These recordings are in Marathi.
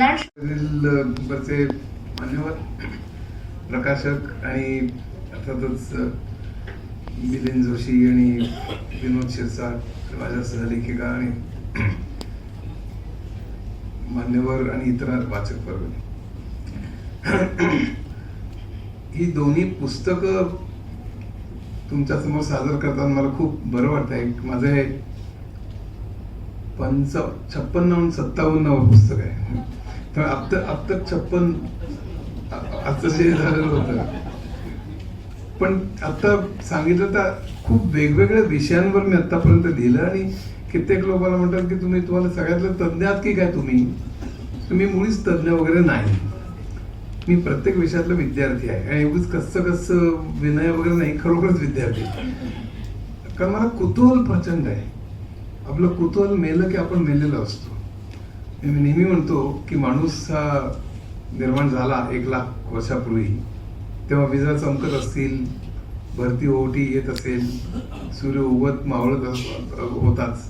मंचावरील बरचे मान्यवर प्रकाशक आणि अर्थातच मिलिंद जोशी आणि विनोद शिरसाट माझ्या सहलेखिका आणि मान्यवर आणि इतर वाचक वर्ग. ही दोन्ही पुस्तकं तुमच्यासमोर सादर करताना मला खूप बरं वाटतंय. माझं हे पंच छप्पन्न सत्तावन्न पुस्तक आहे. अब तक अब तक छप्पन आजचं जे झालेलं होतं. पण आता सांगितलं तर खूप वेगवेगळ्या विषयांवर मी आतापर्यंत लिहिलं आणि कित्येक लोकांना म्हणतात की तुम्ही तुम्हाला सगळ्यातलं तज्ञ आहात की काय तुम्ही? तुम्ही मुळीच तज्ज्ञ वगैरे नाही. मी प्रत्येक विषयातला विद्यार्थी आहे. आणि एवढंच कसं कसं विनय वगैरे नाही खरोखरच विद्यार्थी कारण मला कुतूहल प्रचंड आहे. आपलं कुतूहल मेलं की आपण मेलेलं असतो. मी नेहमी म्हणतो की माणूस हा निर्माण झाला एक लाख वर्षापूर्वी तेव्हा विजा चमकत असतील भरती ओहोटी येत असेल सूर्य उगवत मावळत होताच.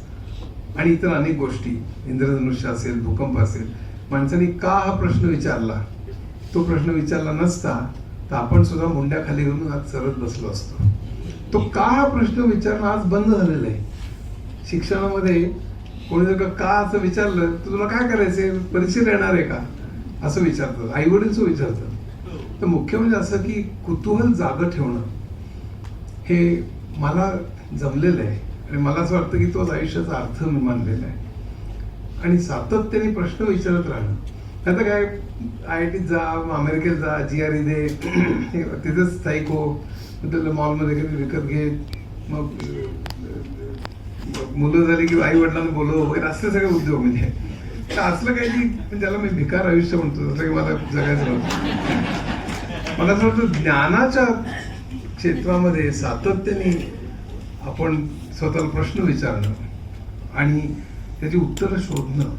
आणि इतर अनेक गोष्टी इंद्रधनुष्य असेल भूकंप असेल माणसाने का हा प्रश्न विचारला? तो प्रश्न विचारला नसता तर आपण सुद्धा मुंड्याखाली घेऊन आज सरत बसलो असतो. तो का हा प्रश्न विचारणं आज बंद झालेला आहे? शिक्षणामध्ये कोणी जर का असं विचारलं तर तुला काय करायचंय? परीक्षेत येणार आहे का? असं विचारतात. आई वडील विचारतात. तर मुख्य म्हणजे असं की कुतूहल जागं ठेवणं. हे मला जमलेलं आहे. आणि मला असं वाटतं की तोच आयुष्याचा अर्थ मी मानलेला आहे. आणि सातत्याने प्रश्न विचारत राहणं. आता काय आय आय टीत जा अमेरिकेत जा जी आर ई दे तिथेच स्थायिक हो त्याला मॉलमध्ये कधी विकत घे मग मुलं झाली की आई वडिलांना बोलव वगैरे असले सगळे उद्योग म्हणजे. तर असलं काही की ज्याला मी भिकार आयुष्य म्हणतो जसं की मला जगायचं नव्हतं. मला असं वाटतं ज्ञानाच्या क्षेत्रामध्ये सातत्याने आपण स्वतःला प्रश्न विचारणं आणि त्याची उत्तरं शोधणं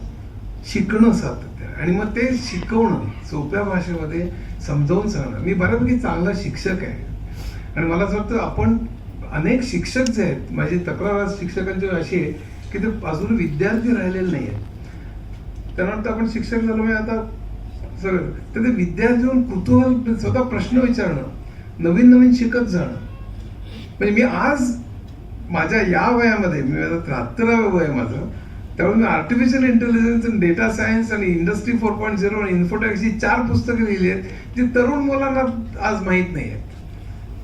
शिकणं सातत्य. आणि मग ते शिकवणं सोप्या भाषेमध्ये समजावून सांगणं. मी बऱ्यापैकी चांगला शिक्षक आहे. आणि मला असं वाटतं आपण अनेक शिक्षक जे आहेत माझी तक्रार आज शिक्षकांची अशी आहे की ते अजून विद्यार्थी राहिलेले नाही आहेत. त्यांना वाटतं आपण शिक्षक झालो म्हणजे आता सगळं. तर ते विद्यार्थी होऊन कुतूहल स्वतः प्रश्न विचारणं नवीन नवीन शिकत जाणं. म्हणजे मी आज माझ्या या वयामध्ये मी आता त्र्याहत्तरावं वय माझं त्यामुळे मी आर्टिफिशियल इंटेलिजन्स आणि डेटा सायन्स आणि इंडस्ट्री फोर पॉईंट झिरो आणि इन्फोटेक्स ही चार पुस्तकं लिहिली आहेत जी तरुण मुलांना आज माहीत नाही आहेत.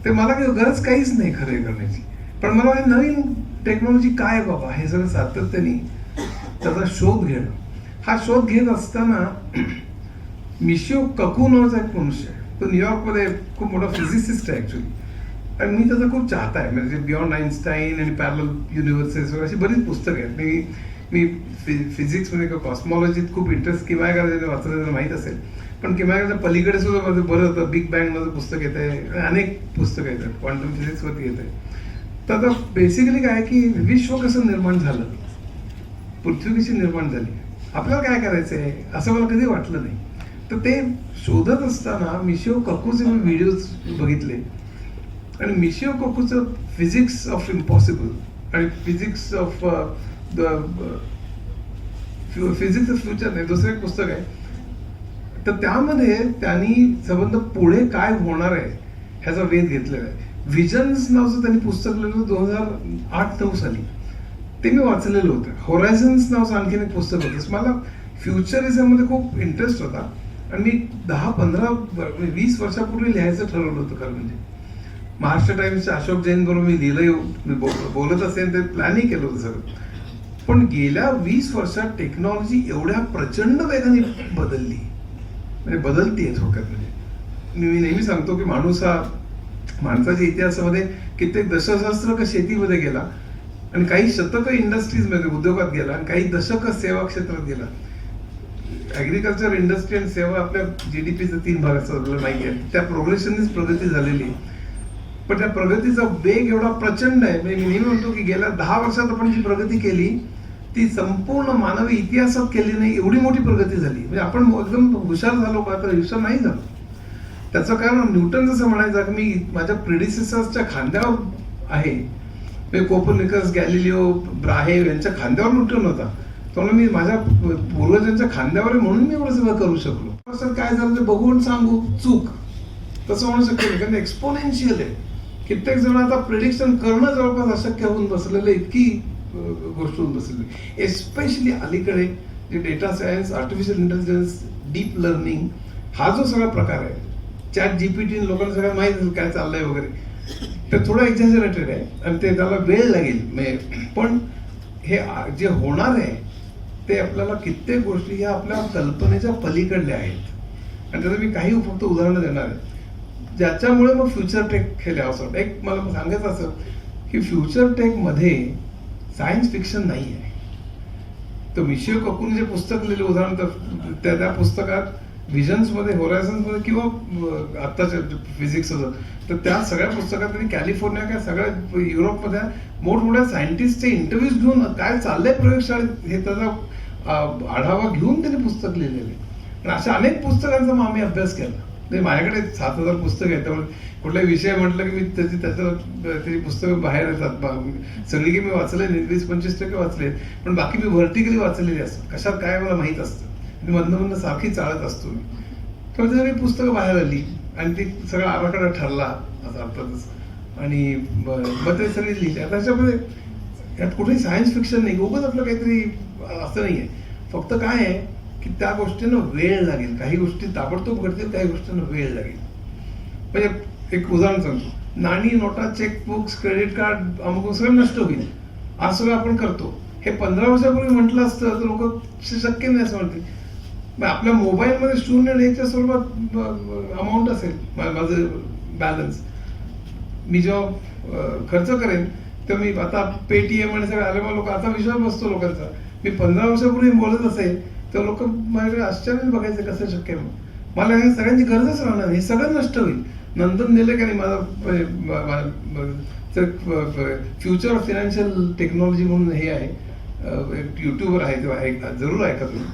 ते मला काही गरज काहीच नाही खरे करण्याची. पण मला नवीन टेक्नॉलॉजी काय बाबा? हे सगळं सातत्याने त्याचा शोध घेणं. हा शोध घेत असताना मिशिओ ककू नावाचा एक मनुष्य आहे. तो न्यूयॉर्कमध्ये खूप मोठा फिजिसिस्ट आहे ॲक्च्युली आणि मी त्याचा खूप चाहता आहे. म्हणजे बियॉन्ड आईन्स्टाईन आणि पॅरल युनिव्हर्सिटीज वगैरे अशी बरीच पुस्तकं आहेत. मी मी फि फिजिक्समध्ये किंवा कॉस्मॉलॉजीत खूप इंटरेस्ट किंवा एखाद्या वाचलं माहीत असेल. पण किमान पलीकडे सुद्धा माझं बरं होतं. बिग बँग माझं पुस्तक येत आहे अनेक पुस्तकं येतात. क्वांटम फिजिक्सवरती येत आहे तर आता बेसिकली काय की विश्व कसं निर्माण झालं? पृथ्वी कशी निर्माण झाली. आपल्याला काय करायचं आहे असं मला कधी वाटलं नाही. तर ते शोधत असताना मिशिओ ककूचे मी व्हिडिओज बघितले. आणि मिशिओ ककूचं फिजिक्स ऑफ इम्पॉसिबल आणि physics of the physics of future नाही दुसरं एक पुस्तक आहे. तर त्यामध्ये त्यांनी संबंध पुढे काय होणार आहे ह्याचा वेध घेतलेला आहे. व्हिजन्स नावचं त्यांनी पुस्तक लिहिलं दोन हजार आठ नऊ साली. ते मी वाचलेलं होतं. होरायझन्स नावचं आणखीन एक पुस्तक होतं. मला फ्युचरिझममध्ये खूप इंटरेस्ट होता. आणि मी दहा पंधरा वीस वर्षापूर्वी लिहायचं ठरवलं होतं खरं म्हणजे. महाराष्ट्र टाइम्सच्या अशोक जैन बरोबर मी लिहिलंय बोलत असेल ते प्लॅनिंग केलं होतं सगळं. पण गेल्या वीस वर्षात टेक्नॉलॉजी एवढ्या प्रचंड वेगाने बदलली. म्हणजे बदलतीये थोडक्यात म्हणजे. मी नेहमी सांगतो की माणूस हा माणसाच्या इतिहासामध्ये कित्येक दशसहस्र का शेतीमध्ये गेला आणि काही शतक इंडस्ट्रीजमध्ये उद्योगात गेला आणि काही दशक सेवा क्षेत्रात गेला. ऍग्रिकल्चर इंडस्ट्री आणि सेवा आपल्या जीडीपीचा तीन भागाचा नाही माहिती आहे. त्या प्रोग्रेशननीच प्रगती झालेली आहे. पण त्या प्रगतीचा वेग एवढा प्रचंड आहे. म्हणजे मी नेहमी म्हणतो की गेल्या दहा वर्षात आपण जी प्रगती केली ती संपूर्ण मानवी इतिहासात केली नाही एवढी मोठी प्रगती झाली. म्हणजे आपण एकदम हुशार झालो का तर हुशार नाही झालो. त्याचं कारण न्यूटन जसं म्हणायचं की मी माझ्या प्रिडिसेसर्सच्या खांद्यावर आहे. म्हणजे कोपरनिकस गॅलिलिओ ब्राहे यांच्या खांद्यावर न्यूटन होता. त्यामुळे मी माझ्या पूर्वजांच्या खांद्यावर आहे म्हणून मी एवढं सगळं करू शकलो. सर काय झालं ते बघून सांगू. चूक. तसं म्हणू शक्य नाही कारण एक्सपोनेन्शियल आहे. कित्येक जण आता प्रिडिक्शन करणं जवळपास अशक्य होऊन बसलेलं इतकी गोष्ट होऊन बसलेली एस्पेशली अलीकडे जे data science artificial intelligence deep learning हा जो सगळा प्रकार आहे चॅट जीपीटी लोकांना सगळं माहीत असेल काय चाललंय वगैरे. ते थोडं एक्झॅजरेटेड आहे आणि ते त्याला वेळ लागेल. म्हणजे पण हे जे होणार आहे ते आपल्याला कित्येक गोष्टी ह्या आपल्या कल्पनेच्या पलीकडल्या आहेत. आणि त्याचं मी काही फक्त उदाहरणं देणार आहे. ज्याच्यामुळे मग फ्युचर टेक हे असं एक मला सांगायचं असं की फ्युचर टेकमध्ये सायन्स फिक्शन नाही आहे तर विषय कपूरने जे पुस्तक लिहिलं उदाहरण तर त्या त्या पुस्तकात विजन्समध्ये होरायझन्समध्ये मध्ये किंवा आत्ताच्या फिजिक्स होतं तर त्या सगळ्या पुस्तकात त्यांनी कॅलिफोर्निया काय सगळ्या युरोपमध्ये मोठमोठ्या सायंटिस्टचे इंटरव्ह्यूज घेऊन काय चाललंय प्रयोगशाळेत हे त्याचा आढावा घेऊन त्यांनी पुस्तक लिहिलेलं. आहे आणि अशा अनेक पुस्तकांचा मग आम्ही अभ्यास केला. नाही माझ्याकडे सात हजार पुस्तक आहेत त्यामुळे कुठलाही विषय म्हटलं की मी त्याची त्याचं त्याची पुस्तकं बाहेर येतात. बा- सगळी की मी वाचले नाही वीस पंचवीस टक्के वाचले पण बाकी मी व्हर्टिकली वाचलेली असतात. कशात काय मला माहीत असतं? मी मधनं मधनं सारखी चालत असतो मी. तर ती सगळी पुस्तकं बाहेर आली आणि ती सगळा आराखडा ठरला असं अर्थातच. आणि मग ते सगळी लिहिली. आता त्याच्यामध्ये यात कुठेही सायन्स फिक्शन नाही. उगाच आपलं काहीतरी असं नाही आहे फक्त काय आहे की त्या गोष्टींना वेळ लागेल. काही गोष्टी ताबडतोब घडतील काही गोष्टींना वेळ लागेल. म्हणजे एक उदाहरण सांगतो. नाणी नोटा चेकबुक्स क्रेडिट कार्ड अमुक सगळं नष्ट होईल. आज सगळं आपण करतो. हे पंधरा वर्षापूर्वी म्हटलं असतं तर लोक शक्य नाही असं म्हणते आपल्या मोबाईलमध्ये शून्य याच्या स्वरूपात अमाऊंट असेल माझं बॅलन्स मी जेव्हा खर्च करेन तर मी आता पेटीएम आणि सगळं आले लोक आता विश्वास बसतो लोकांचा. मी पंधरा वर्षापूर्वी बोलत असेल तर लोक माझ्याकडे आश्चर्य बघायचं कसं शक्य आहे मला ह्या सगळ्यांची गरजच राहणार हे सगळं नष्ट होईल. नंदन नेलं का नाही माझा फ्युचर ऑफ फिनान्शियल टेक्नॉलॉजी म्हणून हे आहे. अं, युट्यूबर आहे किंवा ऐका जरूर ऐका तुम्ही.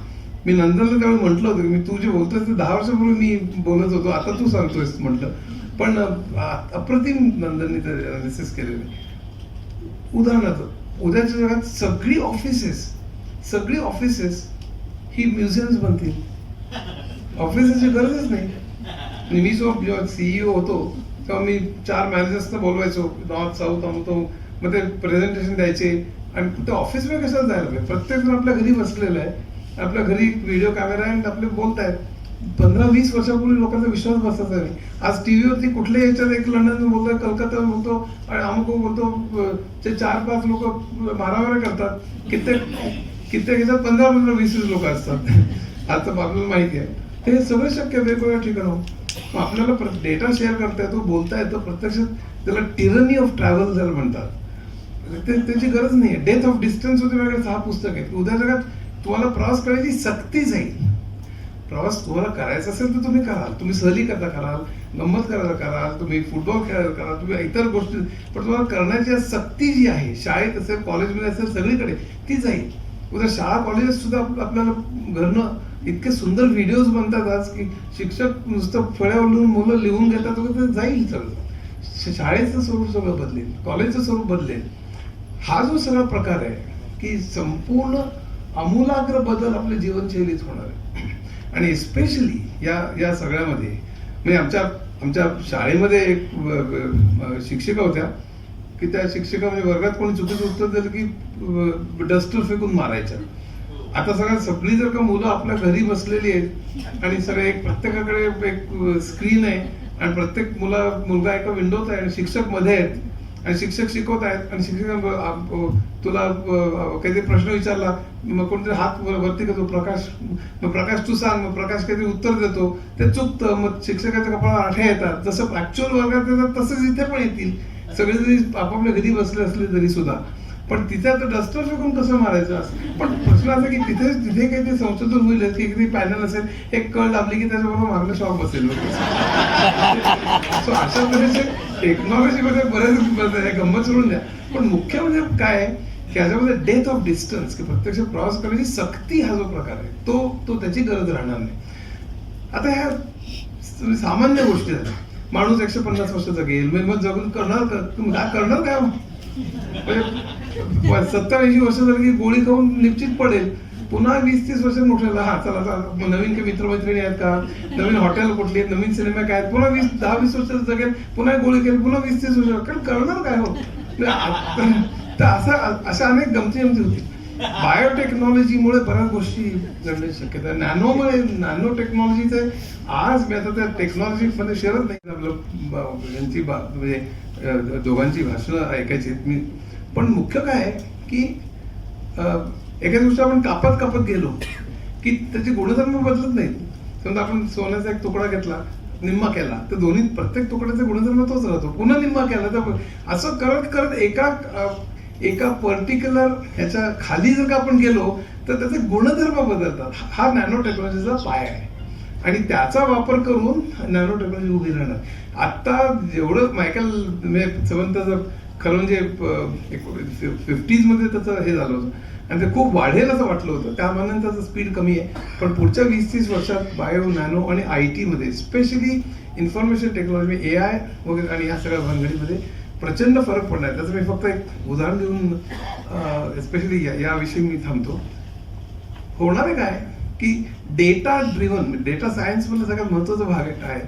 मी नंदनला त्यावेळी म्हटलं होतं की मी तू जे बोलतोस ते दहा वर्षापूर्वी मी बोलत होतो. आता तू सांगतोयस म्हटलं. पण अप्रतिम नंदनने ते अनालिसिस केलेलं उदाहरणार्थ उद्याच्या जगात सगळी ऑफिसेस सगळी ऑफिसेस ही म्युझियम्स बनतील. ऑफिसेसची गरजच नाही. आणि मी जो जेव्हा सीईओ होतो तेव्हा मी चार मॅनेजर्सना बोलवायचो नॉर्थ साऊथ अमतो मग ते प्रेझेंटेशन द्यायचे. आणि ते ऑफिसमध्ये कशाला जायला पाहिजे प्रत्येक जण आपल्या घरी बसलेलं आहे. आपल्या घरी व्हिडिओ कॅमेरा आहे आणि आपले बोलतायत. पंधरा वीस वर्षापूर्वी लोकांचा विश्वास बसायचा नाही. आज टीव्हीवरती कुठल्याही याच्यात एक लंडन बोलतोय कलकत्ता बोलतो आणि अमुक बोलतो ते चार पाच लोक मारामाऱ्या करतात कित्येक कित्येक याच्यात पंधरा पंधरा वीस वीस लोक असतात. आता आपल्याला माहिती आहे. हे सगळं शक्य वेगवेगळ्या ठिकाण आपल्याला डेटा शेअर करता येतो बोलता येतो. प्रत्यक्षात त्याला टिरनी ऑफ ट्रॅव्हल जर म्हणतात. म्हणजे ते त्याची गरज नाही डेथ ऑफ डिस्टन्स होते वेगळे सहा पुस्तक आहेत. उद्या जगात तुम्हाला प्रवास करायची सक्ती जाईल. प्रवास तुम्हाला करायचा असेल तर तुम्ही कराल. तुम्ही सहली करता कराल गंमत करायला कराल तुम्ही फुटबॉल खेळायला कराल तुम्ही इतर गोष्टी पण तुम्हाला करण्याची सक्ती जी आहे शाळेत असेल कॉलेजमध्ये असेल सगळीकडे ती जाईल. उद्या शाळा कॉलेजेस सुद्धा आपल्याला घरनं इतके सुंदर व्हिडिओज बनतात आज की शिक्षक नुसतं फळ्यावर लिहून मुलं लिहून घेतात वगैरे ते जाईल सगळं शाळेचं स्वरूप सगळं बदलेल कॉलेजचं स्वरूप बदलेल. हा जो सगळा प्रकार आहे की संपूर्ण आमूलाग्र बदल आपल्या जीवनशैलीत होणार आहे. आणि स्पेशली या या सगळ्यामध्ये म्हणजे आमच्या आमच्या शाळेमध्ये एक शिक्षिका होत्या. की त्या शिक्षिका म्हणजे वर्गात कोणी चुकीचं उत्तर दिलं की डस्टर फेकून मारायच्या आता सगळ्यात सगळी जर का मुलं आपल्या घरी बसलेली आहेत आणि सगळे एक प्रत्येकाकडे एक स्क्रीन आहे आणि प्रत्येक मुला मुलगा एका विंडोत आहे आणि शिक्षकमध्ये आहेत आणि शिक्षक शिकवत आहेत आणि शिक्षक तुला काहीतरी प्रश्न विचारला मग कोणतरी हात वरती करतो प्रकाश मग प्रकाश तू सांग मग प्रकाश काहीतरी उत्तर देतो. ते चुकतं मग शिक्षकाच्या कपाळावर आठ्या येतात. जसं ऍक्च्युअल वर्गात येतात तसंच इथे पण येतील. सगळे जरी आपापल्या घरी बसले असले तरी सुद्धा. पण तिथे आता डस्टर फेकून कसं मारायचं असं? पण प्रश्न असा की तिथे तिथे ते संशोधन होईल की किती पॅनल असेल एक कळ दाबली की त्याच्याबरोबर मागलं शॉप असेल सो अशा तऱ्हेचे टेक्नॉलॉजी मध्ये बरेच गंमत सोडून द्या. पण मुख्य म्हणजे काय आहे की याच्यामध्ये डेथ ऑफ डिस्टन्स की प्रत्यक्ष प्रवास करण्याची सक्ती हा जो प्रकार आहे तो तो त्याची गरज राहणार नाही. आता ह्या सामान्य गोष्टी झाल्या माणूस एकशे पन्नास वर्ष जगेल मग मग जगून करणार का? तुम्ही काय करणार काय हो? म्हणजे सत्तर ऐंशी वर्ष झाली की गोळी खाऊन निश्चित पडेल. पुन्हा वीस तीस वर्ष मोठे हा चला चला. नवीन काही मित्रमैत्रिणी आहेत का? नवीन हॉटेल कुठली आहेत? नवीन सिनेमा काय आहेत? पुन्हा वीस दहा वीस वर्ष जगेल पुन्हा गोळी केली पुन्हा वीस तीस वर्ष. कारण करणार काय हो? म्हणजे तर असं अशा अनेक गमती गमती होती. बायोटेक्नॉलॉजीमुळे बऱ्याच गोष्टी घडण्याची शक्यता आहे. नॅनोमुळे नॅनो टेक्नॉलॉजीचे आज मी आता त्या टेक्नॉलॉजी मध्ये शिरत नाही आपलं यांची म्हणजे दोघांची भाषणं ऐकायची आहेत. मी. पण मुख्य काय आहे की एका दिवशी आपण कापत कापत गेलो की त्याचे गुणधर्म बदलत नाहीत. समजा आपण सोन्याचा एक तुकडा घेतला निम्मा केला तर दोन्ही प्रत्येक तुकड्याचा गुणधर्म तोच राहतो. पुन्हा निम्मा केला तर असं करत करत एका एका पर्टिक्युलर ह्याच्या खाली जर का आपण गेलो तर त्याचे गुणधर्म बदलतात. हा नॅनो टेक्नॉलॉजीचा पाय आहे. आणि त्याचा वापर करून नॅनो टेक्नॉलॉजी उभी राहणार. आता जेवढं मायकल म्हणजे सेवंतचं खरं म्हणजे फिफ्टीजमध्ये त्याचं हे झालं होतं. आणि ते खूप वाढेल असं वाटलं होतं. त्यामानाने त्याचा त्याचं स्पीड कमी आहे. पण पुढच्या वीस तीस वर्षात बायो नॅनो आणि आयमध्ये specially information technology A I वगैरे आणि या सगळ्या भानगडीमध्ये प्रचंड फरक पडणार आहे. त्याचं मी फक्त एक उदाहरण देऊन स्पेशली याविषयी मी थांबतो. होणार आहे काय? की डेटा ड्रिव्हन डेटा सायन्स मधला सगळ्यात महत्त्वाचा भाग आहे काय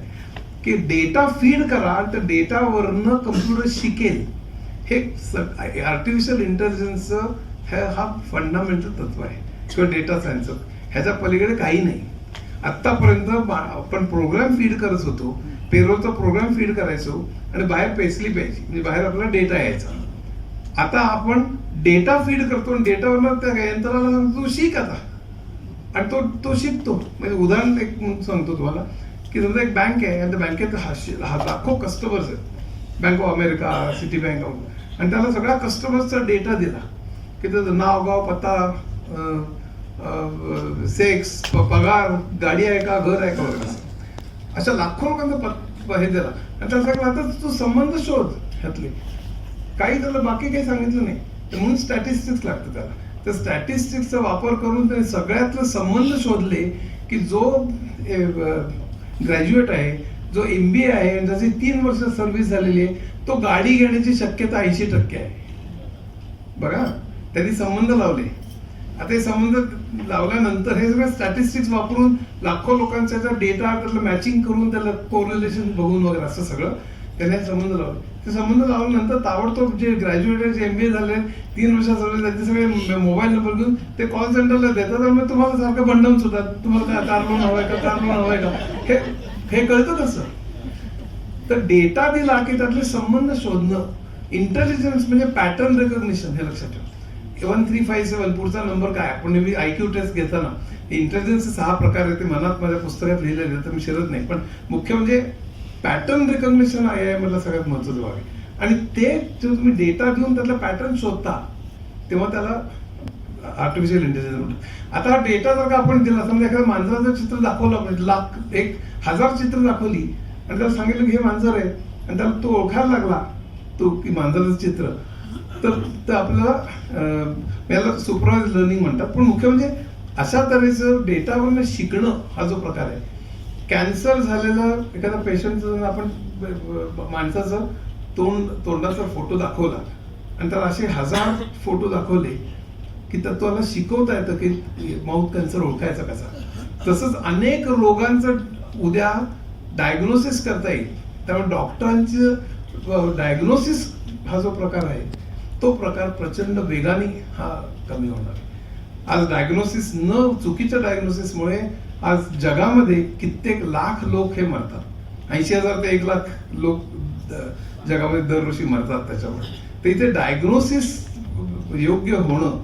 की डेटा फीड करा तर डेटावरनं कम्प्युटर शिकेल. हे आर्टिफिशियल इंटेलिजन्सचं हा फंडामेंटल तत्व आहे. किंवा डेटा सायन्सचं ह्याच्या पलीकडे काही नाही. आतापर्यंत आपण प्रोग्राम फीड करत होतो. पेरोलचा प्रोग्राम फीड करायचो. आणि बाहेर पेसली प्यायची म्हणजे बाहेर आपला डेटा यायचा. आता आपण डेटा फीड करतो आणि डेटावरनं त्या यंत्राला सांगतो शिक आता. आणि तो तो शिकतो. म्हणजे उदाहरण एक सांगतो तुम्हाला की समजा एक बँक आहे आणि त्या बँकेत हा- हा लाखो कस्टमर्स आहेत. Bank of America Citibank of आणि त्याला सगळ्या कस्टमर्सचा डेटा दिला. की त्याचं नाव गाव पत्ता सेक्स पगार गाडी आहे का घर आहे का वगैरे अशा लाखो लोकांचा पत- हे दिला. आणि त्याला सांगला आता तू संबंध शोध ह्यातले. काही त्याला बाकी काही सांगितलं नाही. तर म्हणून स्टॅटिस्टिक्स लागतं त्याला. तर स्टॅटिस्टिक्सचा वापर करून त्याने सगळ्यातले संबंध शोधले की जो ग्रॅज्युएट आहे जो एम बी ए आहे आणि ज्याची तीन वर्ष सर्व्हिस झालेली आहे तो गाडी घेण्याची शक्यता ऐंशी टक्के आहे. बघा त्यांनी संबंध लावले. आता हे संबंध लावल्यानंतर हे सगळं स्टॅटिस्टिक्स वापरून लाखो लोकांचा डेटा त्याला मॅचिंग करून त्याला कोरिलेशन बघून वगैरे असं सगळं त्याने संबंध लावले. ते संबंध लावल्यानंतर ताबडतोब जे ग्रॅज्युएट एम जे एमबीए झाले तीन वर्षाचे सर्व्हिस त्यांचे सगळे मोबाईल नंबर घेऊन ते कॉल सेंटरला देतात आणि मग तुम्हाला सारखं बंडन सुद्धा तुम्हाला काय कार लोन हवंय का कार लोन हवंय का? हे हे कळतं कसं तर डेटा दिला की त्यातले संबंध शोधणं इंटेलिजन्स म्हणजे पॅटर्न रेकॉग्निशन हे लक्षात ठेवा. वन थ्री फाईव्ह सेवन पुढचा नंबर काय? आपण नेहमी आयक्यू टेस्ट घेताना इंटेलिजन्सचे सहा प्रकार आहेत ते मनात माझ्या पुस्तकात लिहिलेले तर मी शिरत नाही. पण मुख्य म्हणजे पॅटर्न रिकॉग्निशन आय आय मधला सगळ्यात महत्वाचं भाग आहे. आणि ते जेव्हा तुम्ही डेटा घेऊन त्यातला पॅटर्न शोधता तेव्हा त्याला आर्टिफिशियल इंटेलिजन्स म्हणतात. आता हा डेटा जर का आपण दिला समजा एखाद्या मांजराचं चित्र दाखवलं आपण लाख एक हजार चित्र दाखवली आणि त्याला सांगितलं की हे मांजर आहे आणि त्याला तो ओळखायला लागला तो की मांजराचं चित्र तर आपल्याला याला सुपरवाइज लर्निंग म्हणतात. पण मुख्य म्हणजे अशा तऱ्हेचं डेटावरनं शिकणं हा जो प्रकार आहे. कॅन्सर झालेलं एखादा पेशंटचं आपण माणसाचं तोंड तोंडाचा फोटो दाखवला आणि त्याला असे हजार फोटो दाखवले की तर शिकवता येतं की माउथ कॅन्सर ओळखायचा कसा. तसंच अनेक रोगांचं उद्या डायग्नोसिस करता येईल. त्यामुळे डॉक्टरांचं डायग्नोसिस हा जो प्रकार आहे तो प्रकार प्रचंड वेगाने हा कमी होणार. आहे. आज डायग्नोसिस न चुकीच्या डायग्नोसिसमुळे आज जगामध्ये कित्येक लाख लोक हे मरतात. ऐंशी हजार ते एक लाख लोक जगामध्ये दरवर्षी मरतात त्याच्यामुळे. तर इथे डायग्नोसिस योग्य होणं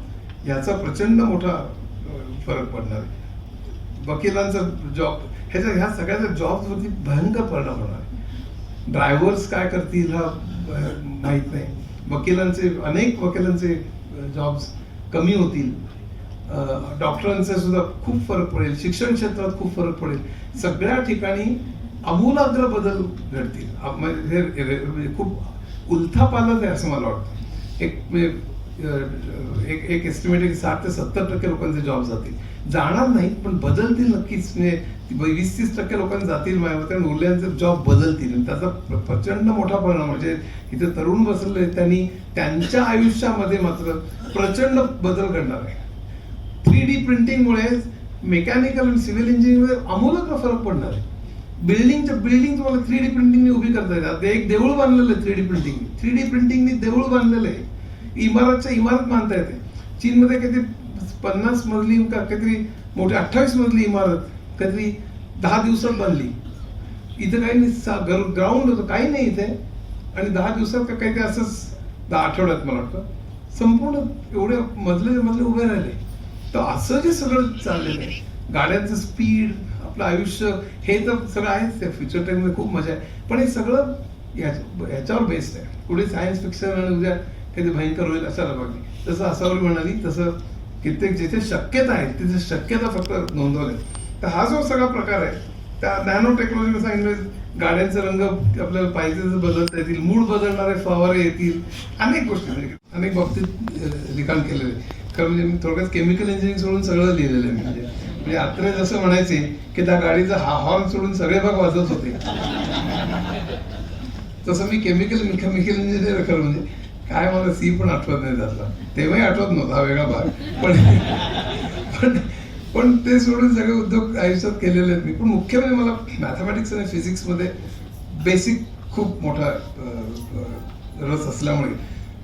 याचा प्रचंड मोठा फरक पडणार. आहे वकिलांचा जॉब ह्याच्या ह्या सगळ्याच्या जॉबवरती भयंकर परिणाम होणार. आहे ड्रायव्हर्स काय करतील हा माहीत माहीत नाही. वकिलांचे अनेक वकिलांचे जॉब्स कमी होतील. डॉक्टरांचा सुद्धा खूप फरक पडेल. शिक्षण क्षेत्रात खूप फरक पडेल. सगळ्या ठिकाणी आमूलाग्र बदल घडतील. आप- म्हणजे हे- म्हणजे खूप उलथापालच आहे असं मला वाटतं. एक म्हणजे, एक एक एस्टिमेट आहे साठ ते सत्तर टक्के लोकांचे जॉब जातील. जाणार नाही पण बदलतील नक्कीच. म्हणजे वीस तीस टक्के लोकांना जातील माझ्या आणि उरल्यांचे जॉब बदलतील. त्याचा प्रचंड मोठा परिणाम म्हणजे इथे तरुण बसले त्यांनी त्यांच्या आयुष्यामध्ये मात्र प्रचंड बदल घडणार आहे. थ्री डी प्रिंटिंगमुळे मेकॅनिकल आणि सिव्हिल इंजिनिअरिंगमध्ये अमूलक फरक पडणार आहे. बिल्डिंगच्या बिल्डिंग तुम्हाला थ्री डी प्रिंटिंगने उभी करता येतात. आता एक देऊळ बांधलेलं आहे three D printing three D प्रिंटिंगने देऊळ बांधलेलं आहे. इमारतच्या इमारत मानता येते. चीनमध्ये काहीतरी पन्नास मजली का काहीतरी मोठी अठ्ठावीस मजली इमारत काहीतरी दहा दिवसात बांधली इथं काही नाही ग्राउंड होतं काही नाही इथे. आणि दहा दिवसात का काहीतरी असंच दहा आठवड्यात मला वाटतं. संपूर्ण एवढे मजले मजले उभे राहिले. तर असं जे सगळं चाललेलं आहे. गाड्यांचं स्पीड आपलं आयुष्य हे तर सगळं आहेच. त्या फ्युचर टेकमध्ये खूप मजा आहे. पण हे सगळं याच्या- याच्यावर बेस्ड आहे. पुढे सायन्स फिक्शन आणि उद्या कधी भयंकर होईल अशाला बघली जसं असावर म्हणाली तसं कित्येक जिथे शक्यता आहे तिथे शक्यता फक्त नोंदवल्या तर हा जो सगळा प्रकार आहे त्या नॅनो टेक्नॉलॉजी सांगितलं गाड्यांचे रंग आपल्याला पाहिजे तसं बदलता येतील मूड बदलणारे फवारे येतील अनेक गोष्टी अनेक बाबतीत लिखाण केलेलं आहे खरं म्हणजे मी थोडक्यात केमिकल इंजिनिअरिंग सोडून सगळं लिहिलेलं आहे म्हणजे म्हणजे आत्रे जसं म्हणायचे की त्या गाडीचा हा हॉर्न सोडून सगळे भाग वाजत होते. तसं मी केमिकल केमिकल इंजिनिअर खरं म्हणजे. काय मला सी पण आठवत नाही त्यातला. तेव्हाही आठवत नव्हता वेगळा भाग. पण पण पण ते सोडून सगळे उद्योग आयुष्यात केलेले आहेत मी. पण मुख्य म्हणजे मला मॅथमॅटिक्स आणि फिजिक्समध्ये बेसिक खूप मोठा रस असल्यामुळे.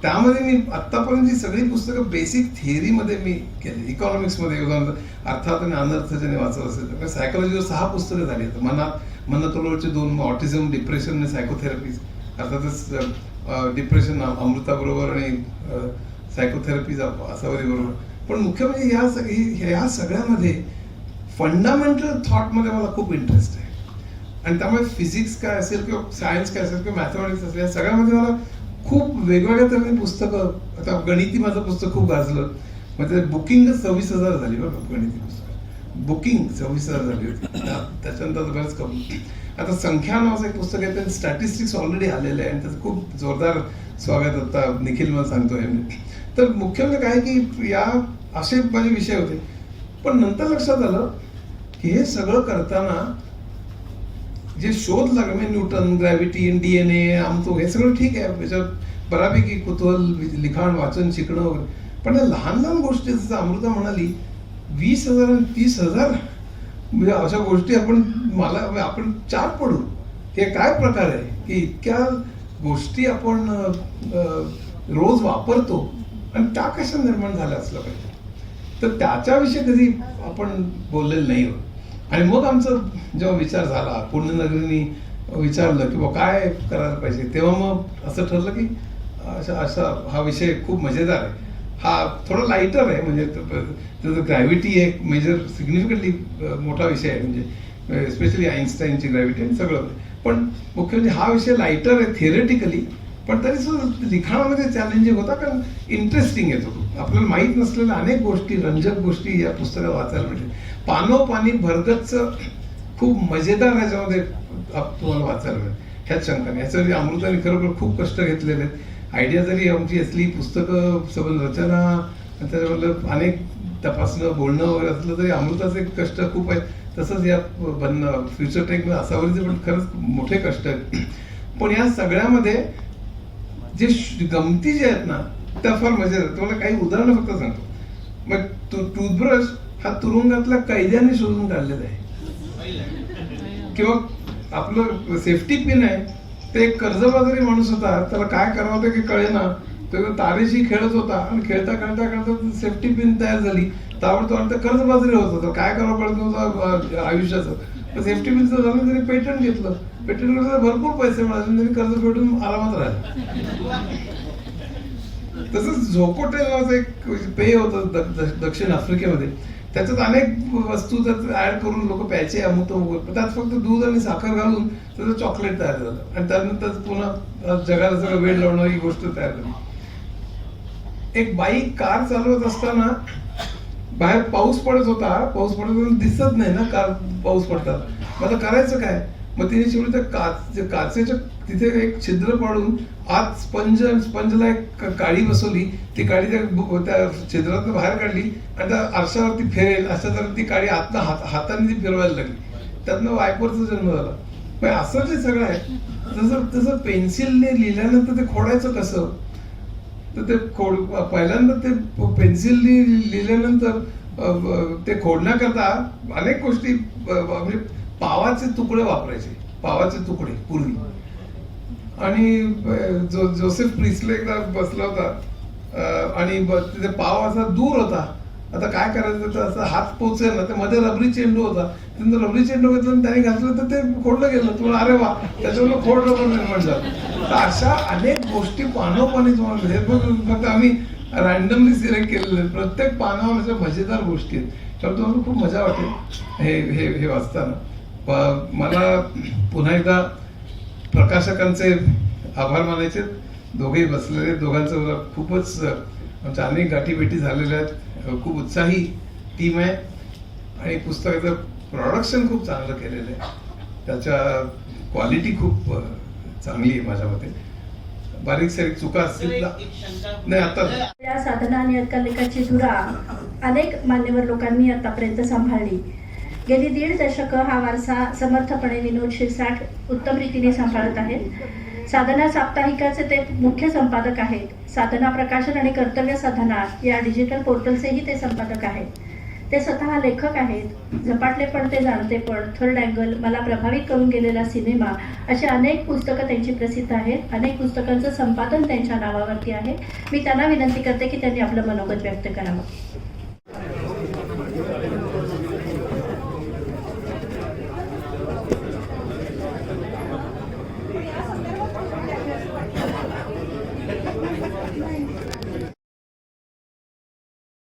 त्यामध्ये मी आत्तापर्यंत जी सगळी पुस्तकं बेसिक थिअरीमध्ये मी केली. इकॉनॉमिक्समध्ये उदाहरणार्थ अर्थात आणि अनर्थ ज्याने वाचत असेल तर सायकोलॉजीवर सहा पुस्तकं झाली आहेत. मनात मनतोलवरचे दोन ऑटिझम डिप्रेशन आणि सायकोथेरपीज अर्थातच डिप्रेशन अमृताबरोबर आणि सायकोथेरपीज असावरी बरोबर पण मुख्य म्हणजे या सगळी ह्या सगळ्यामध्ये फंडामेंटल थॉटमध्ये मला खूप इंटरेस्ट आहे. आणि त्यामुळे फिजिक्स काय असेल किंवा सायन्स काय असेल किंवा मॅथमॅटिक्स असेल या सगळ्यामध्ये मला खूप वेगवेगळ्या तऱ्हेने पुस्तकं आता गणिती माझं पुस्तक खूप गाजलं. म्हणजे बुकिंग सव्वीस हजार झाली बरं गणिती पुस्तक. बुकिंग सव्वीस हजार झाली होती. त्याच्यानंतर बरंच कमी आता संख्या नावाचं एक पुस्तक आहे त्यात स्टॅटिस्टिक्स ऑलरेडी आलेलं आहे. आणि त्याचं खूप जोरदार स्वागत आता निखिल मला सांगतोय. मी तर मुख्य म्हणजे काय की या असे माझे विषय होते. पण नंतर लक्षात आलं की हे सगळं करताना जे शोध लागले म्हणजे Newton gravity D N A आमतो हे सगळं ठीक आहे. त्याच्यात बऱ्यापैकी कुतूहल लिखाण वाचन शिकणं वगैरे. पण या लहान लहान गोष्टी जसं अमृता म्हणाली वीस हजार आणि तीस हजार म्हणजे अशा गोष्टी आपण मला आपण चार पडू. हे काय प्रकार आहे? की इतक्या गोष्टी आपण रोज वापरतो आणि त्या कशा निर्माण झाल्या असलं पाहिजे? तर त्याच्याविषयी कधी आपण बोललेलं नाही आणि मग आमचं जेव्हा विचार झाला पुण्यनगरीनी विचारलं की बा काय करायला पाहिजे? तेव्हा मग असं ठरलं की अशा असा हा विषय खूप मजेदार आहे. हा थोडा लाईटर आहे म्हणजे त्याचं ग्रॅव्हिटी एक मेजर सिग्निफिकंटली मोठा विषय आहे. म्हणजे स्पेशली आईन्स्टाईनची ग्रॅव्हिटी आणि सगळं. पण मुख्य म्हणजे हा विषय लाईटर आहे थिअरेटिकली पण तरी सुद्धा लिखाणामध्ये चॅलेंजिंग होता कारण इंटरेस्टिंग येतो आपल्याला माहीत नसलेल्या अनेक गोष्टी रंजक गोष्टी या पुस्तकात वाचायला मिळते पानोपानी भरगतच खूप मजेदार ह्याच्यामध्ये तुम्हाला वाचायला मिळेल. ह्याच शंकाने. ह्याच्यासाठी अमृताने खरोखर खूप कष्ट घेतलेले आहेत. आयडिया जरी आमची असली पुस्तकं सगळं रचना त्याच्यामधलं अनेक तपासणं बोलणं वगैरे असलं तरी अमृताचे कष्ट खूप आहेत तसंच या बनणं फ्युचर टेकमध्ये असावरीचे पण खरंच मोठे कष्ट आहेत. पण या सगळ्यामध्ये जे गमती जे आहेत ना त्या फार मजेदार आहेत. तुम्हाला काही उदाहरणं फक्त सांगतो. मग टूथब्रश हा तुरुंगातल्या कैद्यांनी शोधून काढलेला आहे. किंवा आपलं सेफ्टी पिन आहे ते कर्जबाजारी माणूस होता. त्याला काय करावं होतं की कळेना. तो तारेशी खेळत होता आणि खेळता खेळता खेळता सेफ्टी पिन तयार झाली. त्यावर तो आणि कर्जबाजारी होत होता. काय करावं पडत नव्हतं आयुष्याचं. सेफ्टी पिनचं झालं त्यांनी पेटंट घेतलं. पेटंट घेतलं भरपूर पैसे मिळाले त्यांनी कर्ज फेडून आरामात राहिला. तसंच झोकोटेल नावाचं एक पेय होतं दक्षिण आफ्रिकेमध्ये. त्याच्यात अनेक वस्तू त्यात ऍड करून लोक प्यायचे अमुक त्यात फक्त दूध आणि साखर घालून त्याचं चॉकलेट तयार झालं. आणि त्यानंतर पुन्हा जगाला सगळं वेळ लावणं ही गोष्ट तयार झाली. एक बाई कार चालवत असताना बाहेर पाऊस पडत होता. पाऊस पडत होता दिसत नाही ना कार पाऊस पडतात आता करायचं काय? मग तिने शेवटी त्या काच काचेच्या तिथे एक छिद्र पाडून आत स्पंज स्पंजला एक काळी काडी बसवली. ती काडी त्या त्या छिद्रातून बाहेर काढली आणि त्या आरशावरती फेरेल अशा तर ती काळी आतनं हात हाताने ती फिरवायला लागली. त्यातनं वायपरचा जन्म झाला. पण असं जे सगळं आहे तसं तसं पेन्सिलने लिहिल्यानंतर ते खोडायचं कसं? तर ते खोड पहिल्यांदा ते पेन्सिलने लिहिल्यानंतर ते खोडण्याकरता अनेक गोष्टी म्हणजे पावाचे तुकडे वापरायचे. पावाचे तुकडे पूर्वी. आणि जो जोसेफ प्रिसले एकदा बसला होता आणि तिथे पाव असा दूर होता. आता काय करायचं तर असं हात पोचेल ना ते मध्ये रबरी चेंडू होता. त्यांना रबरी चेंडू घेतला आणि त्याने घातलं तर ते खोडलं गेलं. तुम्हाला अरे वा त्याच्यावर खोड रबर निर्माण झालं तर अशा अनेक गोष्टी पानोपानी तुम्हाला हे बघ फक्त आम्ही रॅन्डमली सिलेक्ट केलेले प्रत्येक पानावर अशा मजेदार गोष्टी आहेत. त्यामुळे तुम्हाला खूप मजा वाटेल हे हे हे वाचताना. मला पुन्हा एकदा प्रकाशकांचे आभार मानायचे. दोघेही बसलेले. दोघांचं मला खूपच आमच्या अनेक गाठीभेटी झालेल्या आहेत. खूप उत्साही टीम आहे. आणि पुस्तकाचं प्रोडक्शन खूप चांगलं केलेलं आहे. त्याच्या क्वालिटी खूप चांगली आहे माझ्या मते. बारीक सारीक चुका असतील नाही आता या साधना आणि अक्कलिकाची धुरा अनेक मान्यवर लोकांनी आतापर्यंत सांभाळली. गेली दीड दशक हा वारसा समर्थपणे विनोद शिरसाट उत्तम रीतीने सांभाळत आहेत साधना साप्ताहिकाचे ते मुख्य संपादक आहेत. साधना प्रकाशन आणि कर्तव्य साधना या डिजिटल पोर्टलचेही ते संपादक आहेत. ते स्वतः लेखक आहेत. झपाटले पण ते जाणते पण. थर्ड अँगल मला प्रभावित करून गेलेला सिनेमा अशी अनेक पुस्तकं त्यांची प्रसिद्ध आहेत. अनेक पुस्तकांचं संपादन त्यांच्या नावावरती आहे. मी त्यांना विनंती करते की त्यांनी आपलं मनोगत व्यक्त करावं.